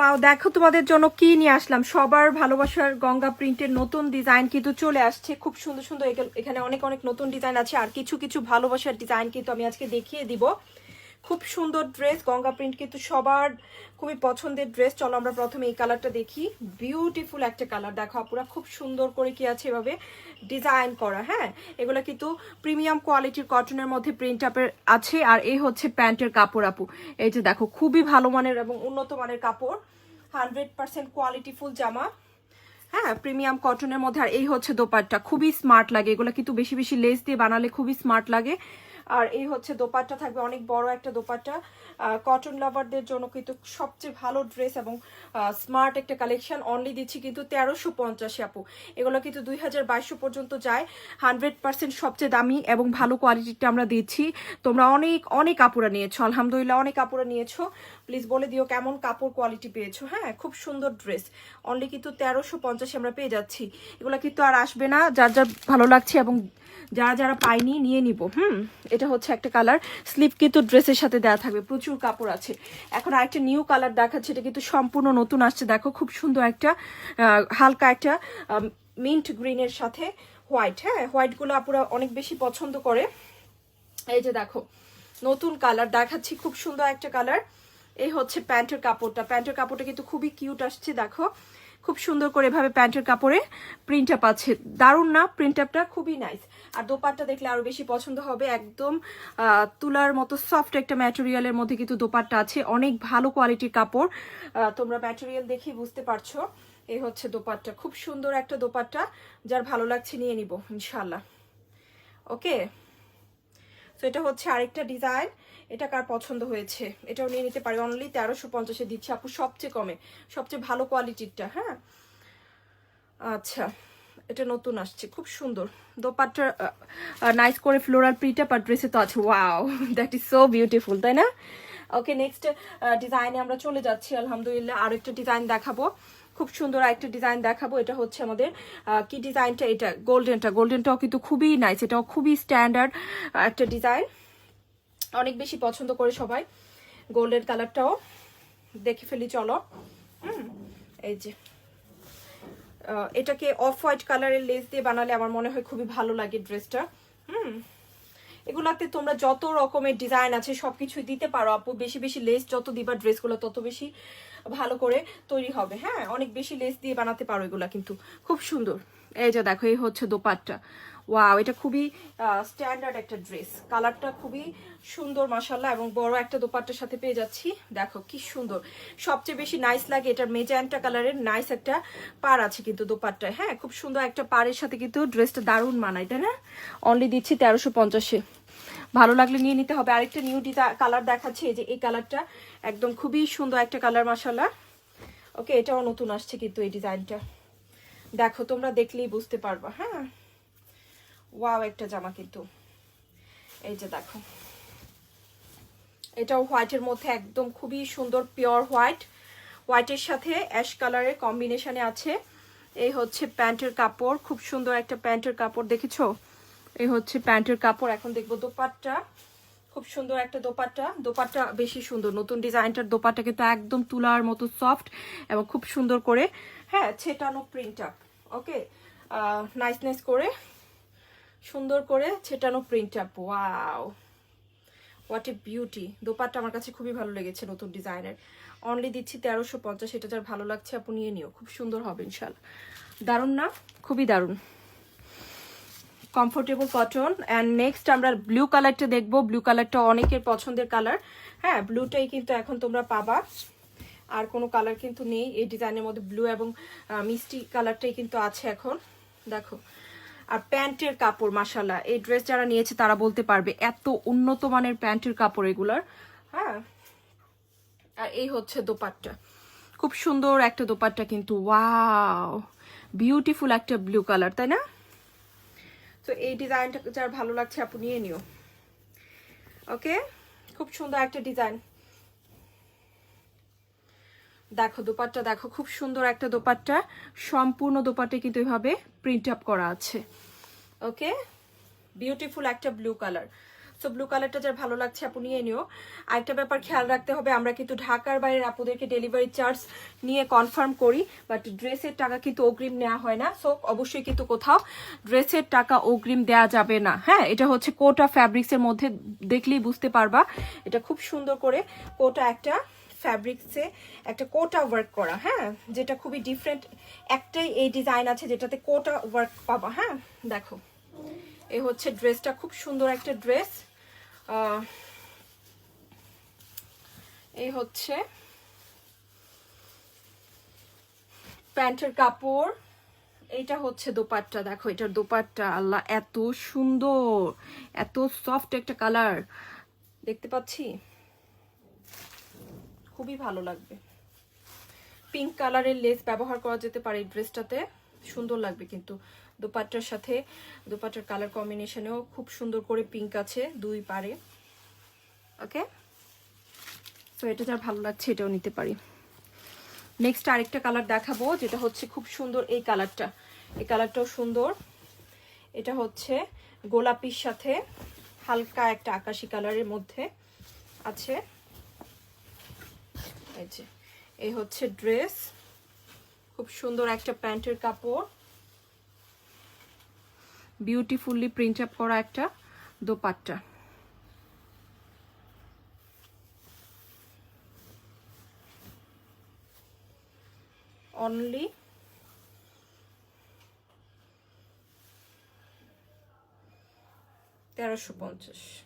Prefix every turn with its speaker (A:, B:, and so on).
A: Wow দেখো তোমাদের জন্য কি নিয়ে আসলাম। সবার ভালোবাসার গঙ্গা প্রিন্টের নতুন ডিজাইন কিন্তু চলে আসছে। খুব সুন্দর সুন্দর এখানে অনেক অনেক নতুন ডিজাইন আছে। আর কিছু কিছু ভালোবাসার ডিজাইন কিন্তু আমি আজকে দেখিয়ে দিব। খুব সুন্দর ড্রেস গঙ্গা প্রিন্ট কিন্তু সবার খুবই পছন্দের ড্রেস চলো আমরা প্রথমে এই কালারটা দেখি। বিউটিফুল একটা কালার দেখো আপুরা, খুব সুন্দর করে কি আছে এভাবে ডিজাইন করা হ্যাঁ? এগুলো কিন্তু প্রিমিয়াম কোয়ালিটির কটনের মধ্যে প্রিন্ট আপের আছে। আর এই হচ্ছে প্যান্টের কাপড়, আপু। এই যে দেখো, খুবই ভালো মানের এবং উন্নত মানের কাপড়। হান্ড্রেড পার্সেন্ট কোয়ালিটিফুল জামা। হ্যাঁ প্রিমিয়াম কটনের মধ্যে। আর এই হচ্ছে দোপাট্টা। খুবই স্মার্ট লাগে। এগুলো কিন্তু বেশি বেশি লেস দিয়ে বানালে খুবই স্মার্ট লাগে। আর এই হচ্ছে দোপাট্টা থাকবে, অনেক বড় একটা দোপাট্টা। কটন লাভারদের জন্য কিন্তু সবচেয়ে ভালো ড্রেস এবং স্মার্ট একটা কালেকশন অনলি দিচ্ছি কিন্তু তেরোশো পঞ্চাশে আপু। এগুলো কিন্তু দুই হাজার বাইশশো পর্যন্ত যায় হান্ড্রেড পার্সেন্ট সবচেয়ে দামি এবং ভালো কোয়ালিটিটা আমরা দিচ্ছি। তোমরা অনেক অনেক কাপড়া নিয়েছো, আলহামদুলিল্লাহ অনেক কাপড়া নিয়েছো। প্লিজ বলে দিও কেমন কাপড় কোয়ালিটি পেয়েছ হ্যাঁ? খুব সুন্দর ড্রেস অনলি কিন্তু তেরোশো পঞ্চাশে আমরা পেয়ে যাচ্ছি। এগুলো কিন্তু আর আসবে না, যার যার ভালো লাগছে এবং যারা যারা পাইনি নিয়ে নিব, হুম? এটা হচ্ছে একটা কালার স্লিপ কিন্তু ড্রেসের সাথে দেওয়া থাকবে, প্রচুর কাপড় আছে। এখন আরেকটা নিউ কালার দেখাচ্ছে, এটা কিন্তু সম্পূর্ণ নতুন আসছে। দেখো, খুব সুন্দর একটা হালকা একটা মিন্ট গ্রিনের সাথে হোয়াইট হ্যাঁ? হোয়াইটগুলো আপুরা অনেক বেশি পছন্দ করে। এই যে দেখো, নতুন কালার দেখাচ্ছি খুব সুন্দর একটা কালার এই হচ্ছে প্যান্টের কাপড়টা। প্যান্টের কাপড়টা কিন্তু খুবই কিউট আসছে, দেখো। খুব সুন্দর করে এভাবে প্যান্টের কাপড়ে প্রিন্ট আপ আছে। দারুণ না? প্রিন্ট আপটা খুবই নাইস আর দোপাট্টা দেখলে আরও বেশি পছন্দ হবে। একদম তুলার মতো সফট একটা ম্যাটেরিয়ালের মধ্যে কিন্তু দোপাট্টা আছে। অনেক ভালো কোয়ালিটির কাপড়। তোমরা ম্যাটেরিয়াল দেখেই বুঝতে পারছ। এই হচ্ছে দোপাট্টা। খুব সুন্দর একটা দোপাট্টা। যার ভালো লাগছে নিয়ে নিব ইনশাল্লাহ ওকে তো এটা হচ্ছে আরেকটা ডিজাইন এটা কার পছন্দ হয়েছে? এটাও নিয়ে নিতে পারি। অনলি তেরোশো পঞ্চাশে দিচ্ছে। আপু, সবচেয়ে কমে। সবচেয়ে ভালো কোয়ালিটিরটা হ্যাঁ? আচ্ছা এটা নতুন আসছে। খুব সুন্দর। দোপাট্টার নাইস করে ফ্লোরাল প্রিটা আর ড্রেসে তো আছে। Wow that is so beautiful তাই না? ওকে নেক্সট ডিজাইনে আমরা চলে যাচ্ছি। আলহামদুলিল্লাহ, আর একটা ডিজাইন দেখাবো। খুব সুন্দর একটা ডিজাইন দেখাবো। এটা হচ্ছে আমাদের কি ডিজাইনটা এটা গোল্ডেনটা গোল্ডেনটাও কিন্তু খুবই নাইস এটাও খুবই স্ট্যান্ডার্ড একটা ডিজাইন অনেক বেশি পছন্দ করে সবাই। গোল্ডেন কালারটাও দেখে ফেলি, চলো। এই যে। এটাকে অফ হোয়াইট কালারের লেস দিয়ে বানালে আমার মনে হয় খুবই ভালো লাগে ড্রেসটা। হুম, এগুলাতে তোমরা যত রকমের ডিজাইন আছে সবকিছুই দিতে পারো আপু। বেশি বেশি লেস যত দিবা ড্রেসগুলো তত বেশি ভালো করে তৈরি হবে। হ্যাঁ অনেক বেশি লেস দিয়ে বানাতে পারো এগুলা কিন্তু। খুব সুন্দর। এই যে দেখো, এই হচ্ছে দোপাট্টা। ওয়াও এটা খুবই স্ট্যান্ডার্ড একটা ড্রেস কালারটা খুবই সুন্দর মাসাল্লাহ এবং বড় একটা দোপাট্টার সাথে পেয়ে যাচ্ছি। দেখো, কি সুন্দর। সবচেয়ে বেশি নাইস লাগে এটার মেজেন্টা কালারের নাইস একটা পার আছে কিন্তু দোপাট্টায়। হ্যাঁ খুব সুন্দর একটা পাড়ের সাথে কিন্তু ড্রেসটা দারুণ মানায়, তাই না? অনলি দিচ্ছি তেরোশো পঞ্চাশে। ভালো লাগলে নিয়ে নিতে হবে। আরেকটা নিউ কালার দেখাচ্ছে, এই যে এই কালারটা একদম খুবই সুন্দর একটা কালার মাসাল্লাহ ওকে এটাও নতুন আসছে কিন্তু এই ডিজাইনটা দেখো, তোমরা দেখলেই বুঝতে পারবা হ্যাঁ? ওয়াও, একটা জামা কিন্তু। এই যে দেখো। এটাও হোয়াইটের মধ্যে একদম খুবই সুন্দর পিওর হোয়াইট। হোয়াইটের সাথে অ্যাশ কালারের কম্বিনেশনে আছে। এই হচ্ছে প্যান্টের কাপড়, খুব সুন্দর একটা প্যান্টের কাপড়, দেখেছ? এই হচ্ছে প্যান্টের কাপড়, এখন দেখব দোপাট্টা। খুব সুন্দর একটা দোপাট্টা। দোপাট্টা বেশি সুন্দর। নতুন ডিজাইনটার দোপাট্টা কিন্তু একদম তুলার মতো সফট এবং খুব সুন্দর করে হ্যাঁ ছেটানো print up okay nice nice করে সুন্দর করে ছেটানো print up wow what a beauty dupatta আমার কাছে খুবই ভালো লেগেছে নতুন ডিজাইনের। অনলি দিচ্ছি তেরোশো পঞ্চাশ, এটা যার ভালো লাগছে আপু নিয়ে নিও। খুব সুন্দর হবে ইনশাল্লাহ দারুণ না? খুবই দারুণ। কমফোর্টেবল কটন অ্যান্ড নেক্সট আমরা ব্লু কালারটা দেখব। ব্লু কালারটা অনেকের পছন্দের কালার হ্যাঁ ব্লুটাই কিন্তু এখন তোমরা পাবা। আর কোনো কালার কিন্তু নেই। এই ডিজাইনের মধ্যে ব্লু এবং মিষ্টি কালারটাই কিন্তু আছে এখন। দেখো। আর প্যান্টের কাপড় মাসাল্লাহ এই ড্রেস যারা নিয়েছে তারা বলতে পারবে এত উন্নত মানের প্যান্টের কাপড় এগুলার। হ্যাঁ? আর এই হচ্ছে দোপাট্টা। খুব সুন্দর একটা দোপাট্টা কিন্তু, ওয়াও! বিউটিফুল একটা ব্লু কালার তাই না? তো এই ডিজাইনটা যার ভালো লাগছে আপু নিয়ে নিও। ওকে খুব সুন্দর একটা ডিজাইন। দেখো, দোপাট্টা দেখো, খুব সুন্দর একটা দোপাট্টা। সম্পূর্ণ দোপাট্টা কিন্তু এভাবে প্রিন্ট আপ করা আছে। ওকে বিউটিফুল একটা ব্লু কালার সো ব্লু কালারটা যার ভালো লাগছে, আপু নিয়ে নিও। আরেকটা ব্যাপার খেয়াল রাখতে হবে, আমরা কিন্তু ঢাকার বাইরের আপুদেরকে ডেলিভারি চার্জ নিয়ে কনফার্ম করি বাট ড্রেসের টাকা কিন্তু অগ্রিম নেওয়া হয় না। সো অবশ্যই কিন্তু কোথাও ড্রেসের টাকা অগ্রিম দেওয়া যাবে না। হ্যাঁ এটা হচ্ছে কোটা ফ্যাব্রিক্সের মধ্যে দেখলেই বুঝতে পারবা। এটা খুব সুন্দর করে কোটা একটা ফ্যাব্রিক্সে একটা কোটা ওয়ার্ক করা হ্যাঁ? যেটা খুবই ডিফারেন্ট একটাই এই ডিজাইন আছে যেটাতে কোটা ওয়ার্ক পাবা হ্যাঁ? দেখো এই হচ্ছে ড্রেসটা খুব সুন্দর একটা ড্রেস এই হচ্ছে প্যান্টের কাপড়। এইটা হচ্ছে দোপাট্টা, দেখো, এটার দোপাট্টা, আল্লাহ, এত সুন্দর, এত সফট একটা কালার দেখতে পাচ্ছি? খুবই ভালো লাগবে। পিঙ্ক কালারের লেস ব্যবহার করা যেতে পারে এই ড্রেসটাতে সুন্দর লাগবে কিন্তু। দোপাট্টার সাথে, দোপাট্টার কালার কম্বিনেশনেও খুব সুন্দর করে পিঙ্ক আছে দুই পারে। ওকে তো এটা যার ভালো লাগছে এটাও নিতে পারি। নেক্সট আরেকটা কালার দেখাবো, যেটা হচ্ছে খুব সুন্দর এই কালারটা এই কালারটাও সুন্দর। এটা হচ্ছে গোলাপির সাথে হালকা একটা আকাশি কালারের মধ্যে আছে। যে, এই হচ্ছে ড্রেস। খুব সুন্দর একটা প্যান্টের কাপড়। বিউটিফুললি প্রিন্ট আপ করা একটা দোপাট্টা। অনলি তেরোশো পঞ্চাশ।